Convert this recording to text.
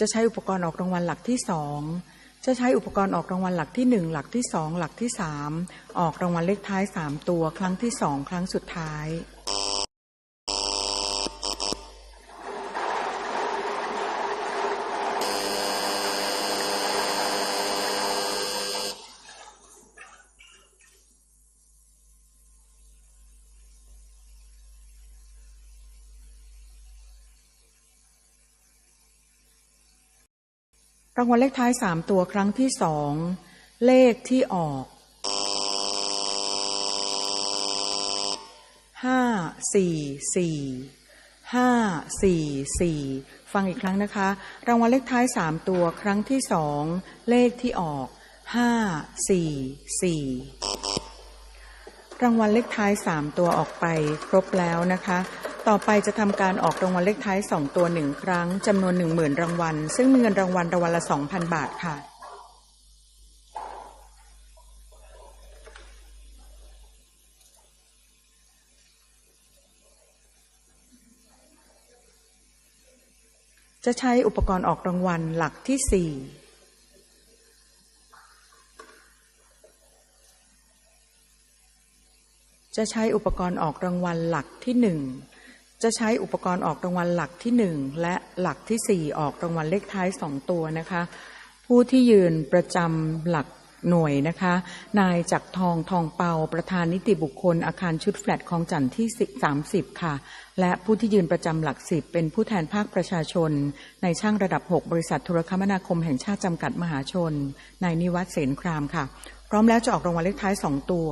จะใช้อุปกรณ์ออกรางวัลหลักที่สองจะใช้อุปกรณ์ออกรางวัลหลักที่หนึ่งหลักที่สองหลักที่สามออกรางวัลเลขท้ายสามตัว ครั้งที่สองครั้งสุดท้าย รางวัลเลขท้ายสามตัวครั้งที่สอง เลขที่ออกห้าสี่สี่ห้าสี่สี่ฟังอีกครั้งนะคะ รางวัลเลขท้ายสามตัวครั้งที่สอง เลขที่ออกห้าสี่สี่รางวัลเลขท้ายสามตัวออกไปครบแล้วนะคะ ต่อไปจะทำการออกรางวัลเลขท้ายสองตัวหนึ่งครั้งจำนวนหนึ่งหมื่นรางวัล ซึ่งมีเงินรางวัลรางวัลละสองพันบาทค่ะ จะใช้อุปกรณ์ออกรางวัลหลักที่สี่จะใช้อุปกรณ์ออกรางวัลหลักที่หนึ่ง จะใช้อุปกรณ์ออกรางวัลหลักที่หนึ่งและหลักที่สี่ออกรางวัลเลขท้ายสองตัวนะคะ ผู้ที่ยืนประจำหลักหน่วยนะคะ นายจักรทองทองเปาประธานนิติบุคคล อาคารชุดแฟลตคลองจันทร์ที่30 ค่ะ และผู้ที่ยืนประจำหลักสิบเป็นผู้แทนภาคประชาชน ในช่างระดับ 6 บริษัทโทรคมนาคมแห่งชาติจำกัดมหาชนนายนิวัฒน์เสนครามค่ะ พร้อมแล้วจะออกรางวัลเลขท้าย 2 ตัว